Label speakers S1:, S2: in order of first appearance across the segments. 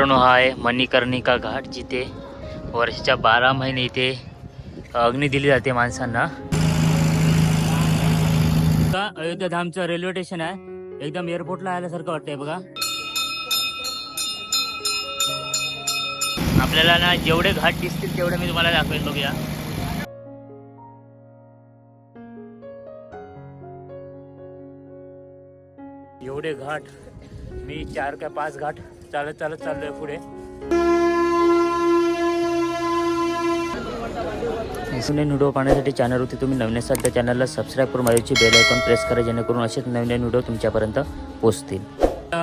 S1: मित्रांनो हा आहे मणिकर्णिका घाट जिथे वर्षाच्या बारा महिने इथे अग्नी दिली जाते माणसांना. का अयोध्या धामचं रेल्वे स्टेशन आहे. एकदम एअरपोर्टला आल्यासारखं वाटतंय बघा. आपल्याला ना जेवढे घाट दिसतील तेवढे मी तुम्हाला दाखवेल बघूया. एवढे घाट मी चार का पाच घाट चालत चालत चाललोय पुढे. नवीन व्हिडिओ पाहण्यासाठी चॅनलवरती तुम्ही नवीन असाल त्या चॅनलला सबस्क्राईब करून माझ्याची बेल आयकॉन प्रेस करा जेणेकरून असेच नवीन व्हिडिओ तुमच्यापर्यंत पोहोचतील.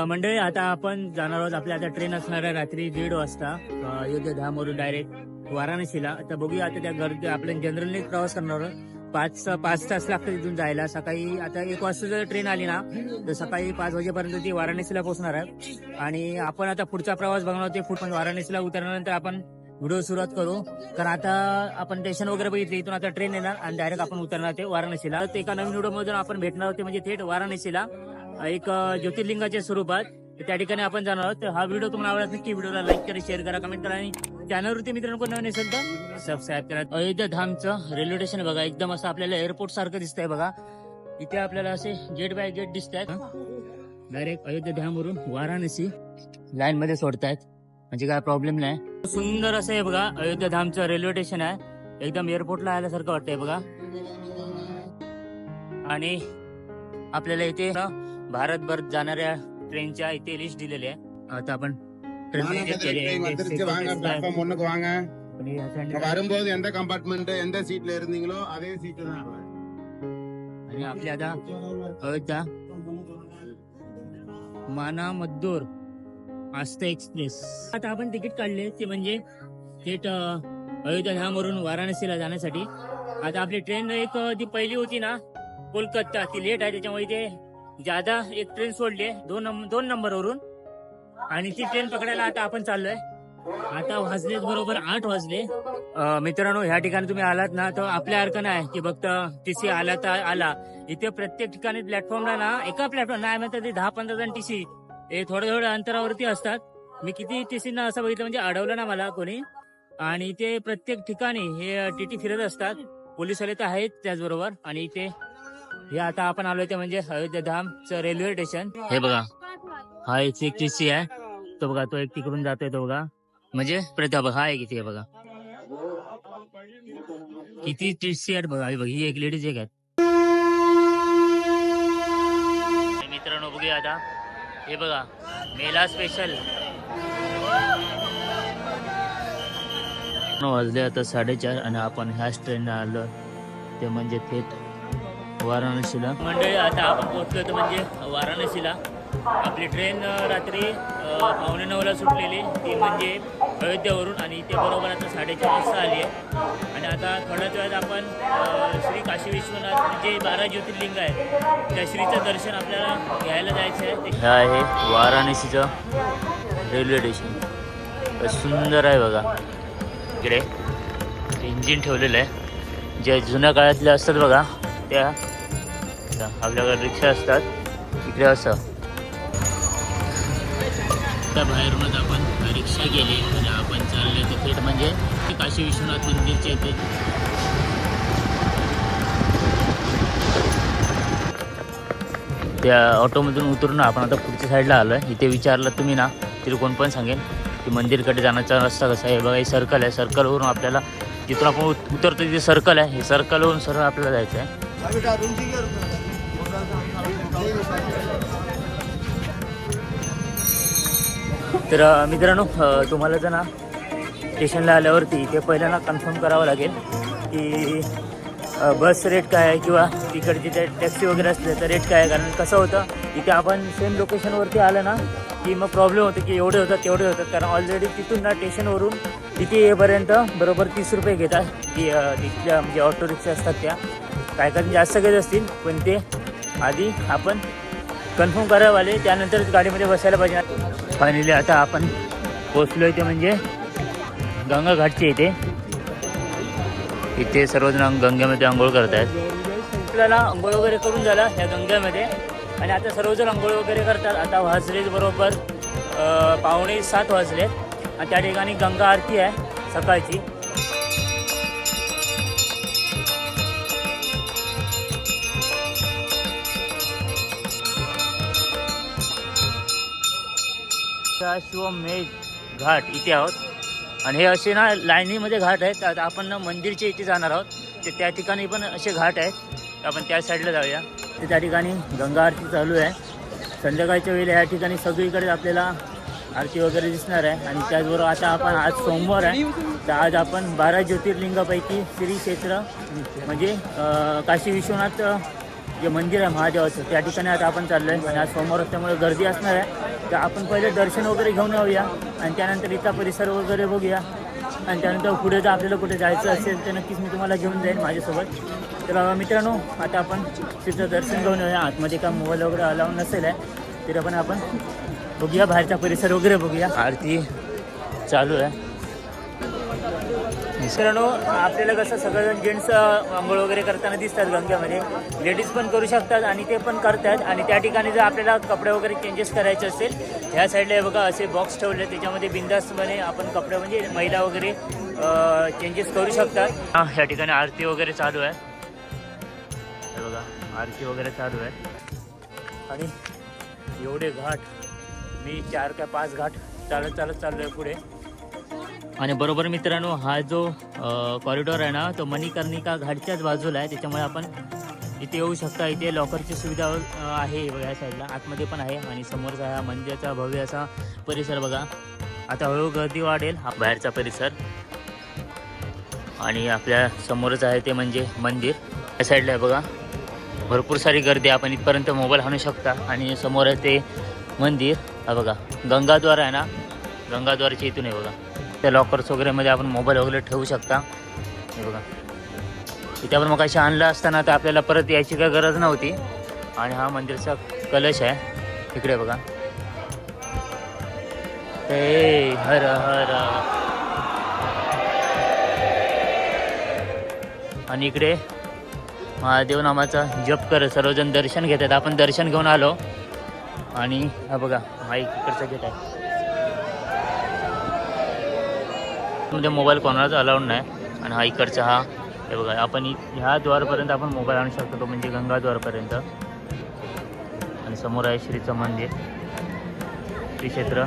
S1: मंडळी आता आपण जाणार आहोत. आपल्या आता ट्रेन असणार आहे रात्री दीड वाजता. अयोध्या धामवरून डायरेक्ट वाराणसीला. आता बघूया आता त्या गर्दी आपण जनरलने प्रवास करणार आहोत. पाच पाच तास लागतात तिथून जायला. सकाळी आता एक वाजता जर ट्रेन आली ना तर सकाळी पाच वाजेपर्यंत ती वाराणसीला पोहोचणार आहे. आणि आपण आता पुढचा प्रवास बघणार ते पुढे वाराणसीला उतरल्यानंतर आपण व्हिडिओ सुरुवात करू. कारण आता आपण स्टेशन वगैरे बघितले इथून आता ट्रेन येणार आणि डायरेक्ट आपण उतरणार ते वाराणसीला. एका नवीन व्हिडिओ मधून आपण भेटणार होते म्हणजे थेट वाराणसीला. एक ज्योतिर्लिंगाच्या स्वरूपात. तर त्या ठिकाणी आपण जाणार आहोत. तर हा व्हिडिओ तुम्हाला आवडला नक्की व्हिडिओला लाईक करा शेअर करा कमेंट करा आणि चॅनलवरती मित्रांनो कोण नवीन असेल तर सबस्क्राईब करा. अयोध्या धामचं रेल्वे स्टेशन बघा. एकदम असं आपल्याला एअरपोर्ट सारखं दिसतंय बघा. इथे आपल्याला असे गेट बाय गेट दिसत आहेत डायरेक्ट अयोध्या धामवरून वाराणसी लाईन मध्ये सोडतायत. म्हणजे काय प्रॉब्लेम नाही. सुंदर असं आहे बघा. अयोध्या धामचं रेल्वे स्टेशन आहे. एकदम एअरपोर्टला आल्यासारखं वाटतंय बघा. आणि आपल्याला इथे भारतभर जाणाऱ्या ट्रेनच्या इथे लिस्ट दिलेली आहे आता आपण ट्रेन
S2: வாங்க train வந்துருச்சு வாங்க பிளாட்ஃபார்ம் ஒண்ணுக்கு வாங்க இங்க வரும்போது எந்த கம்பார்ட்மெண்ட் எந்த சீட்ல இருந்தீங்களோ அதே சீட்டு தான்
S1: आणि आपल्या आता अयोध्या माना मद्दूर आस्था एक्सप्रेस आता आपण तिकीट काढले ते म्हणजे थेट अ, अयोध्या धामवरून वाराणसीला जाण्यासाठी आता आपली ट्रेन एक अ, ती पहिली होती ना कोलकाता ती लेट आहे त्याच्यामुळे ते ज्यादा एक ट्रेन सोडली दोन नंबर दोन नंबरवरून. आणि ती ट्रेन पकडायला आता आपण चाललोय. आता वाजले बरोबर आठ वाजले. मित्रांनो ह्या ठिकाणी तुम्ही आलात ना तर आपल्या अर्थ नाही की फक्त टीसी आला तर आला. इथे प्रत्येक ठिकाणी प्लॅटफॉर्मला ना एका प्लॅटफॉर्म नाही म्हणतात ते दहा पंधरा जण टीसी हे थोड्या थोड्या अंतरावरती असतात. मी किती टीसींना असं बघितलं म्हणजे अडवलं ना मला कोणी. आणि ते प्रत्येक ठिकाणी हे टीटी फिरत असतात. पोलिसवाले तर आहेत त्याचबरोबर. आणि इथे हे आता आपण आलोय ते म्हणजे अयोध्या धामचं रेल्वे स्टेशन हे बघा. हा एक एक टीसी आहे. तो बघा तो एक तिकडून जातोय तो बघा. म्हणजे प्रताप हा एक इथे बघा. किती टीसी आहेत बघा. बघा ही एक लेडीज एक आहेत. मित्रांनो बघूया आता. हे बघा मेला स्पेशल वाजले आता साडेचार आणि आपण ह्याच ट्रेनला आलो ते म्हणजे थेट वाराणसीला. मंडळी आता आपण पोहोचलो तर म्हणजे वाराणसीला. आपली ट्रेन रात्री पावणे नऊला सुटलेली. ती म्हणजे अयोध्यावरून आणि ते बरोबर आता साडेचार वाजता आली आहे. आणि आता थोड्याच वेळात आपण श्री काशी विश्वनाथ जे बारा ज्योतिर्लिंग आहे त्या श्रीचं दर्शन आपल्याला घ्यायला जायचं आहे. हे आहे वाराणसीचं रेल्वे स्टेशन. सुंदर आहे बघा. इकडे इंजिन ठेवलेलं आहे. जे जुन्या काळातले असतात बघा त्या आपल्याकडे रिक्षा असतात. इकडे असं. त्या बाहेरूनच आपण रिक्षा गेली आणि आपण चालले तर थेट म्हणजे काशी विश्वनाथ मंदिरच्या इथे. त्या ऑटोमधून उतरून आपण आता पुढच्या साईडला आलो आहे इथे विचारलं तुम्ही ना तिथे कोण पण सांगेल की मंदिरकडे जाण्याचा रस्ता कसा आहे. बघा हे सर्कल आहे. सर्कलवरून आपल्याला जिथून आपण उत- उतरतो तिथे सर्कल आहे. हे सर्कलवरून सरळ आपल्याला जायचं आहे तर मित्रांनो तुम्हाला जर ना स्टेशनला आल्यावरती ते पहिल्यांदा कन्फर्म करावं लागेल की बस रेट काय आहे किंवा तिकडची ते टॅक्सी वगैरे असले तर रेट काय आहे? कारण कसं होतं इथे आपण सेम लोकेशनवरती आलं ना की मग प्रॉब्लेम होतो की एवढे होतात तेवढे होतात. कारण ऑलरेडी तिथून ना स्टेशनवरून तिथे येईपर्यंत बरोबर तीस रुपये घेतात की तिथल्या म्हणजे ऑटो रिक्षा असतात त्या. काय काय जास्त घेत असतील पण ते आधी आपण कन्फर्म करावं आले त्यानंतरच गाडीमध्ये बसायला पाहिजे. फायनली आता आपण पोचलो इथे म्हणजे गंगाघाटचे इथे. इथे सर्वजण गंगेमध्ये आंघोळ करत आहेत आपल्याला आंघोळ वगैरे करून झाला या गंगेमध्ये. आणि आता सर्वजण आंघोळ वगैरे करतात. आता वाजलेच बरोबर पावणे सात वाजले. आणि त्या ठिकाणी गंगा आरती आहे सकाळची. शिवमेध घाट इथे आहोत. आणि हे असे ना लाईनीमध्ये घाट आहेत. आता आपण ना मंदिरच्या इथे जाणार आहोत. ते त्या ठिकाणी पण असे घाट आहेत. आपण त्या साईडला जाऊया. ते त्या ठिकाणी गंगा आरती चालू आहे. संध्याकाळच्या वेळेला या ठिकाणी सगळीकडे आपल्याला आरती वगैरे दिसणार आहे. आणि त्याचबरोबर आता आपण आज सोमवार आहे. तर आज आपण बारा ज्योतिर्लिंगापैकी श्री क्षेत्र म्हणजे काशी विश्वनाथ जे मंदिर आहे महादेवाचं त्या ठिकाणी आता आपण चाललो आहे आणि आज सोमवार असल्यामुळे गर्दी असणार आहे. तर आपण पहिले दर्शन वगैरे घेऊन येऊया. आणि त्यानंतर इथला परिसर वगैरे बघूया. आणि त्यानंतर पुढे जर आपल्याला कुठे जायचं असेल तर नक्कीच मी तुम्हाला घेऊन जाईन माझ्यासोबत. तर मित्रांनो आता आपण तिथं दर्शन घेऊन येऊया. आतमध्ये का मोबाईल वगैरे अलाव नसेल आहे तरी पण आपण बघूया. बाहेरचा परिसर वगैरे बघूया. आरती चालू आहे. मित्रांनो आपल्याला कसं सगळेजण जेंट्स आंघोळ वगैरे करताना दिसतात गंग्यामध्ये. लेडीज पण करू शकतात आणि ते पण करतात. आणि त्या ठिकाणी जर आपल्याला कपडे वगैरे चेंजेस करायचे असेल ह्या साईडला बघा असे बॉक्स ठेवले त्याच्यामध्ये बिंदास्तपणे आपण कपडे म्हणजे महिला वगैरे चेंजेस करू शकतात. हां ह्या ठिकाणी आरती वगैरे चालू आहे. हे बघा आरती वगैरे चालू आहे. आणि एवढे घाट मी चार का पाच घाट चालत चालत चाललो आहे पुढे. आणि बरोबर मित्रांनो हा जो कॉरिडॉर आहे ना तो मणिकर्णिका घाटच्याच बाजूला आहे. त्याच्यामुळे आपण इथे येऊ शकता. इथे लॉकरची सुविधा आहे बघा या साईडला आतमध्ये पण आहे आणि समोरचा हा मंदिराचा भव्य असा परिसर बघा. आता हळूहळू गर्दी वाढेल. हा बाहेरचा परिसर. आणि आपल्या समोरच आहे ते म्हणजे मंदिर. या साईडला आहे बघा. भरपूर सारी गर्दी. आपण इथपर्यंत मोबाईल आणू शकता. आणि समोर आहे ते मंदिर. हा बघा. गंगाद्वार आहे ना? गंगाद्वारच्या इथून आहे बघा. त्या लॉकर्स वगैरेमध्ये आपण मोबाईल वगैरे ठेवू शकता. हे बघा. इथे आपण मग अशी आणलं असताना तर आपल्याला परत यायची काय गरज नव्हती. आणि हा मंदिरचा कलश आहे. इकडे बघा. ते हर हर. आणि इकडे महादेव नामाचा जप कर सर्वजण दर्शन घेतात. आपण दर्शन घेऊन आलो. आणि हा बघा हा इकडचा घेत आहे. म्हणजे मोबाईल कोणालाच अलाउड नाही. आणि हा इकडचा हा हे बघा आपण ह्या द्वारपर्यंत आपण मोबाईल आणू शकतो तो म्हणजे गंगाद्वारपर्यंत आणि समोर आहे श्रीचं मंदिर. श्री क्षेत्र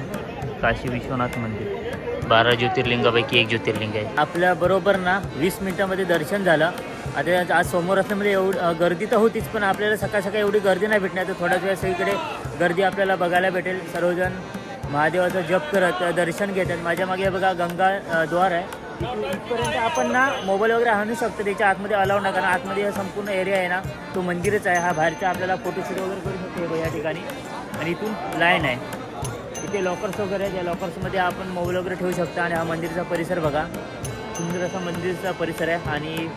S1: काशी विश्वनाथ मंदिर. बारा ज्योतिर्लिंगापैकी एक ज्योतिर्लिंग आहे. आपल्या बरोबर ना वीस मिनिटामध्ये दर्शन झालं. आता आज समोर असल्यामुळे एवढी गर्दी तर होतीच पण आपल्याला सकाळ सकाळी एवढी गर्दी नाही भेटणार तर थोड्याच वेळ सगळीकडे गर्दी आपल्याला बघायला भेटेल. सर्वजण महादेवाचा जप करत दर्शन घेतात माझ्या मागे बघा गंगा द्वार आहे. इथपर्यंत आपण ना मोबाईल वगैरे आणू शकतो त्याच्या आतमध्ये अलाव ना कारण आतमध्ये हा संपूर्ण एरिया आहे ना तो मंदिरच आहे. हा बाहेरचा आपल्याला फोटोशूट वगैरे करू शकतो या ठिकाणी. आणि इथून लाईन आहे. इथे लॉकर्स वगैरे आहे त्या लॉकर्समध्ये आपण मोबाईल वगैरे ठेवू शकता आणि हा मंदिरचा परिसर बघा. सुंदर असा मंदिरचा परिसर आहे आणि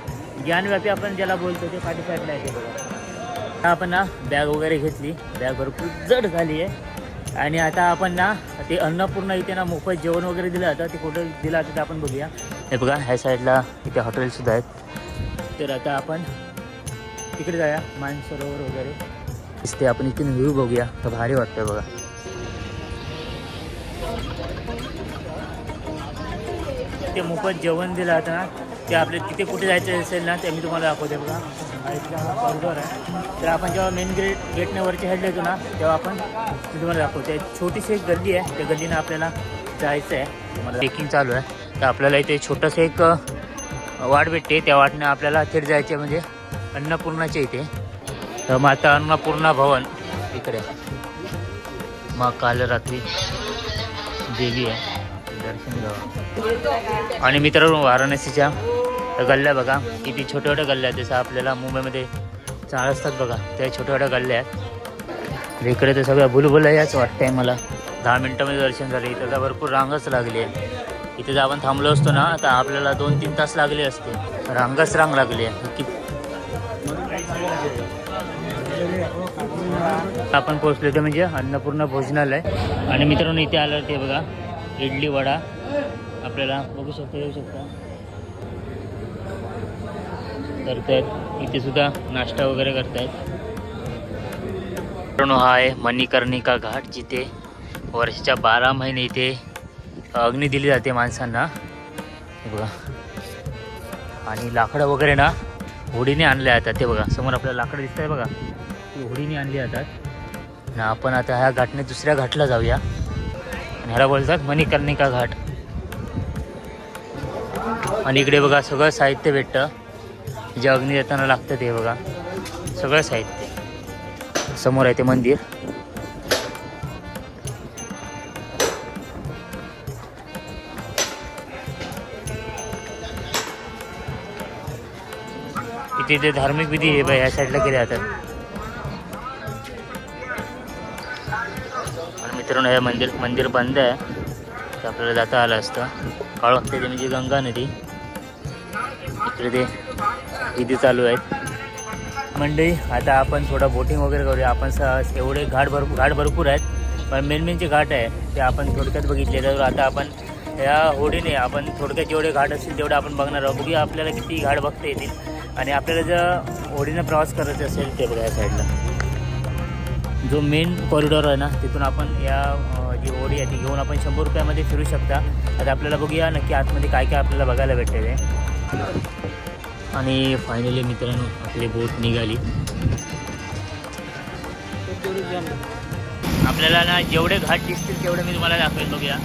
S1: ज्ञानव्यापी आपण ज्याला बोलतो ते पाठी साईडला आहे ते बघा. आपण ना बॅग वगैरे घेतली. बॅग भरपूर जड झाली आहे. आणि आता आपण ना ते अन्नपूर्णा इथे ना मोफत जेवण वगैरे दिलं जातं ते कुठं दिलं जातं ते आपण बघूया. हे बघा ह्या साईडला इथे हॉटेलसुद्धा आहेत. तर आता आपण तिकडे जाऊया मानसरोवर वगैरे. दिसते आपण इथून व्ह्यू बघूया तर भारी वाटतं बघा. ते मोफत जेवण दिलं जातं ना ते आपले तिथे कुठे जायचं असेल ना ते मी तुम्हाला दाखवते बघा. इथला हा कॉरिडॉर आहे. तर आपण जेव्हा मेन गेट गेटने वरच्या हेडला येतो ना तेव्हा आपण तुम्हाला दाखवतो. दाखवते छोटीशी एक गल्ली आहे. त्या गल्लीनं आपल्याला जायचं आहे तुम्हाला ट्रेकिंग चालू आहे. तर आपल्याला इथे छोटंसं एक वाट भेटते. त्या वाटनं आपल्याला थेट जायचे म्हणजे अन्नपूर्णाच्या इथे. तर माता अन्नपूर्णा भवन इकडे. मग काल रात्री देवी आहे. दर्शन घ्यावं. आणि मित्रांनो वाराणसीच्या गल्ल्या बघा. किती छोट्या छोट्या गल्ल्या आहेत. जसं आपल्याला मुंबईमध्ये चाळ असतात बघा. त्या छोट्या छोट्या गल्ल्या आहेत. इकडे तर सगळ्या भुलभुला याच वाटतंय मला. दहा मिनटामध्ये दर्शन झाले. इथं तर भरपूर रांगच लागली आहे. इथे जर आपण थांबलो असतो ना तर आपल्याला दोन तीन तास लागले असते. रांगच रांग लागली आहे. कि- आपण पोहोचलो ते म्हणजे अन्नपूर्ण भोजनालय. आणि मित्रांनो इथे आलं ते बघा. इडली वडा. आपल्याला बघू शकता येऊ शकता. करतायत. इथे सुद्धा नाश्ता वगैरे करतायत. हा आहे मणिकर्णिका घाट जिथे वर्षाच्या बारा महिने इथे अग्नी दिली जाते माणसांना. बघा. आणि लाकडं वगैरे ना होडीने आणले जातात. ते बघा समोर आपल्याला लाकडं दिसत आहे बघा. ती होडीने आणली जातात. ना आपण आता ह्या घाटने दुसऱ्या घाटला जाऊया. आणि ह्याला बोलतात मणिकर्णिका घाट. आणि इकडे बघा सगळं साहित्य भेटतं. जे अग्नी देताना लागतं ते बघा. सगळं साहित्य. समोर आहे ते मंदिर. इथे ते धार्मिक विधी हे बघा या साईडला केले जातात मित्रांनो हे मंदिर मंदिर बंद आहे. तर आपल्याला जाता आलं असतं. काळ ते म्हणजे गंगा नदी. इकडे ते विधी चालू आहेत मंडळी आता आपण थोडं बोटिंग वगैरे करूया. आपण स एवढे घाट भरपूर घाट भरपूर आहेत. पण मेन मेन जे घाट आहे ते आपण थोडक्यात बघितले. तर आता आपण या होडीने आपण थोडक्यात जेवढे घाट असतील तेवढे आपण बघणार आहोत. बघूया आपल्याला किती घाट बघता येतील. आणि आपल्याला जर होडीनं प्रवास करायचा असेल ते बघा या साईडला जो मेन कॉरिडॉर आहे ना तिथून आपण या जी होडी आहे ती घेऊन आपण शंभर रुपयामध्ये फिरू शकता. आता आपल्याला बघूया नक्की आतमध्ये काय काय आपल्याला बघायला भेटते आणि फायनली मित्रांनो आपली बोट निघाली. आपल्याला ना जेवढे घाट दिसतील तेवढे मी तुम्हाला दाखवेल बघूया.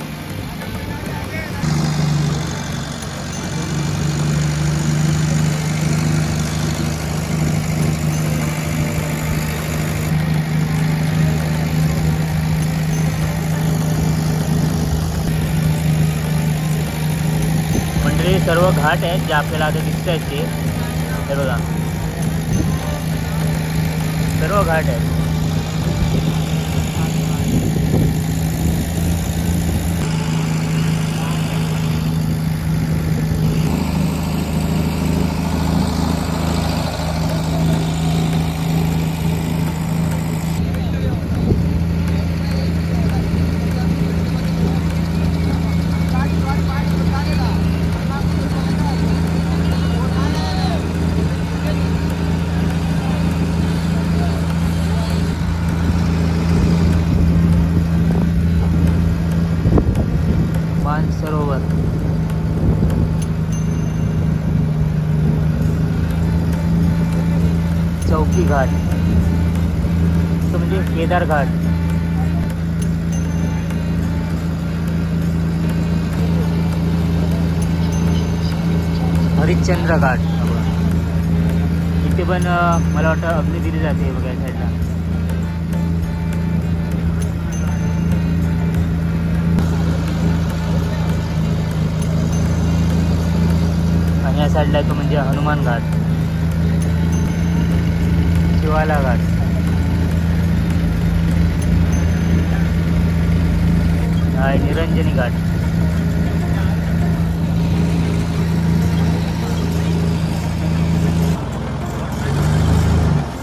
S1: हे सर्व घाट आहेत जे आपल्याला आता दिसत आहेत ते. हे बघा. सर्व घाट आहेत मानसरोवर चौकी घाट. तो म्हणजे केदार घाट. हरिश्चंद्र घाट. इथे पण मला वाटतं अग्नी दिली जाते बघा या साईडला आणि या साईडला तो म्हणजे हनुमान घाट. शिवाला घाट. हा आहे निरंजनी घाट.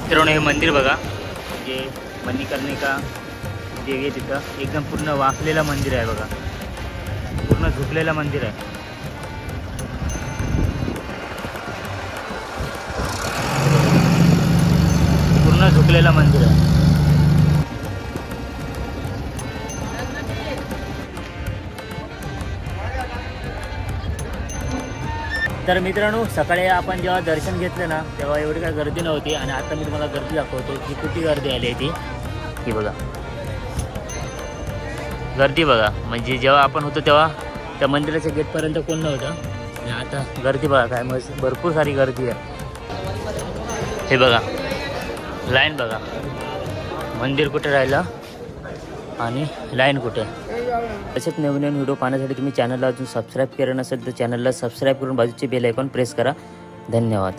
S1: मित्रांनो हे मंदिर बघा. म्हणजे मणिकर्णिका देवी तिथं एकदम पूर्ण वाकलेलं मंदिर आहे बघा. पूर्ण झुकलेलं मंदिर आहे. पूर्ण झुकलेलं मंदिर आहे. तर मित्रांनो सकाळी आपण जेव्हा दर्शन घेतलं ना तेव्हा एवढी काय गर्दी नव्हती आणि आता मी तुम्हाला गर्दी दाखवतो की किती गर्दी आली आहे ती. ही बघा. गर्दी बघा. म्हणजे जेव्हा आपण होतो तेव्हा त्या मंदिराच्या गेटपर्यंत कोण नव्हतं. आणि आता गर्दी बघा काय मग भरपूर सारी गर्दी आहे. हे बघा. लाईन बघा. मंदिर कुठे राहिलं? आणि लाईन कुठे? तसेच नवीन नवीन व्हिडिओ पाहण्यासाठी तुम्ही चॅनलला अजून सबस्क्राईब केलं नसेल तर चॅनलला सबस्क्राईब करून बाजूचे बेल आयकॉन प्रेस करा. धन्यवाद.